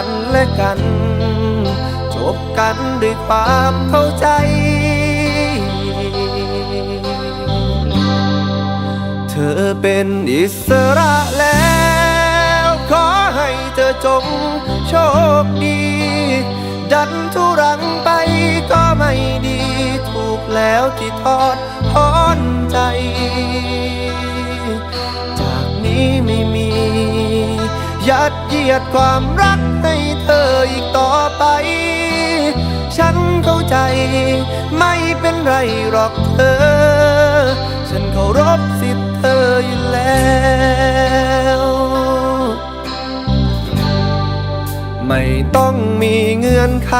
กันและกัน จบกันด้วยความเข้าใจ เธอเป็นอิสระแล้ว ขอให้เธอจงโชคดี ดันทุรังไปก็ไม่ดี ถูกแล้วที่ทอดทอนใจ จากนี้ไม่มียัดเยียดความรัก ไป ฉันเข้าใจ ไม่เป็นไรหรอกเธอ ฉันเคารพสิทธิ์เธออยู่แล้วไม่ต้องมีเงื่อนไข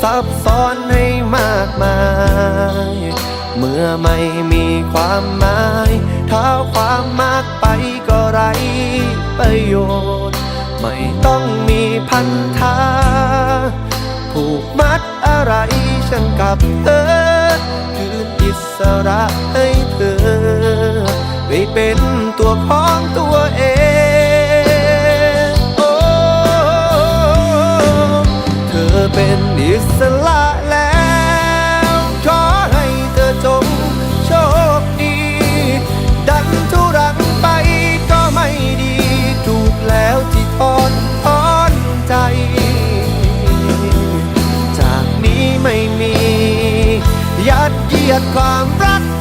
ซับซ้อนให้มากมาย เมื่อไม่มีความหมายถ้าความมาก พันธาผูกมัดอะไรฉันกับเธอคืนอิสระให้เธอไปเป็นตัวของตัวเองโอ้เธอเป็นอิสระ นี้ไม่มี ยัดเยียดความรัก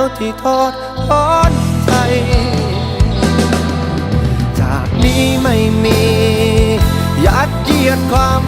แล้วที่ทอดทอนใจจากนี้ไม่มี ยัดเยียดความ